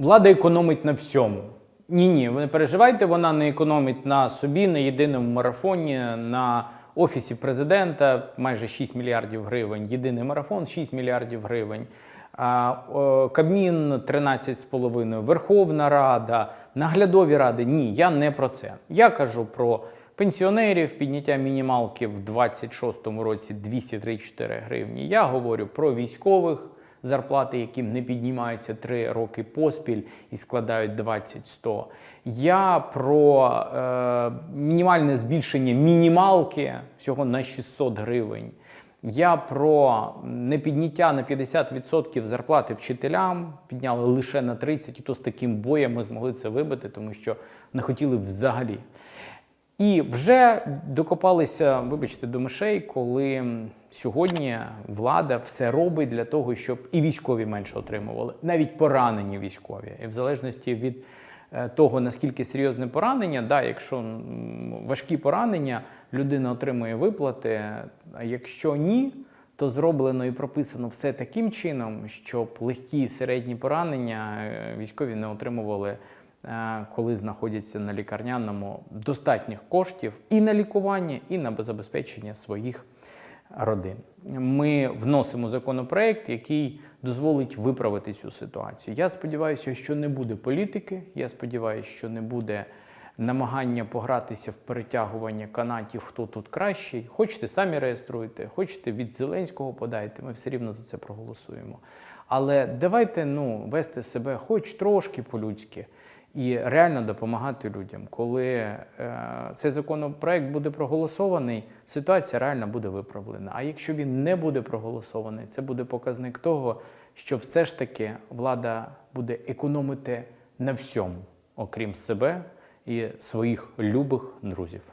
влада економить на всьому. Ні, ні, ви не переживайте, вона не економить на собі, на єдиному марафоні, на офісі президента майже 6 мільярдів гривень. Єдиний марафон 6 мільярдів гривень. Кабмін 13,5, Верховна Рада, наглядові ради. Ні, я не про це. Я кажу про пенсіонерів, підняття мінімалки в 26-му році 234 гривні. Я говорю про військових зарплати, яким не піднімаються 3 роки поспіль і складають 20-100. Я про е, мінімальне збільшення мінімалки всього на 600 гривень. Я про непідняття на 50% зарплати вчителям підняли лише на 30%, і то з таким боєм ми змогли це вибити, тому що не хотіли взагалі. І вже докопалися, вибачте, до мишей, коли сьогодні влада все робить для того, щоб і військові менше отримували, навіть поранені військові. І в залежності від е, того, наскільки серйозне поранення, да, якщо важкі поранення, людина отримує виплати, а якщо ні, то зроблено і прописано все таким чином, щоб легкі і середні поранення е, військові не отримували коли знаходяться на лікарняному достатніх коштів і на лікування, і на забезпечення своїх родин. Ми вносимо законопроект, який дозволить виправити цю ситуацію. Я сподіваюся, що не буде політики. Я сподіваюся, що не буде намагання погратися в перетягування канатів, хто тут кращий. Хочете, самі реєструйте, хочете від Зеленського подайте. Ми все рівно за це проголосуємо. Але давайте ну, вести себе хоч трошки по-людськи і реально допомагати людям. Коли е, цей законопроект буде проголосований, ситуація реально буде виправлена. А якщо він не буде проголосований, це буде показник того, що все ж таки влада буде економити на всьому, окрім себе і своїх любих друзів.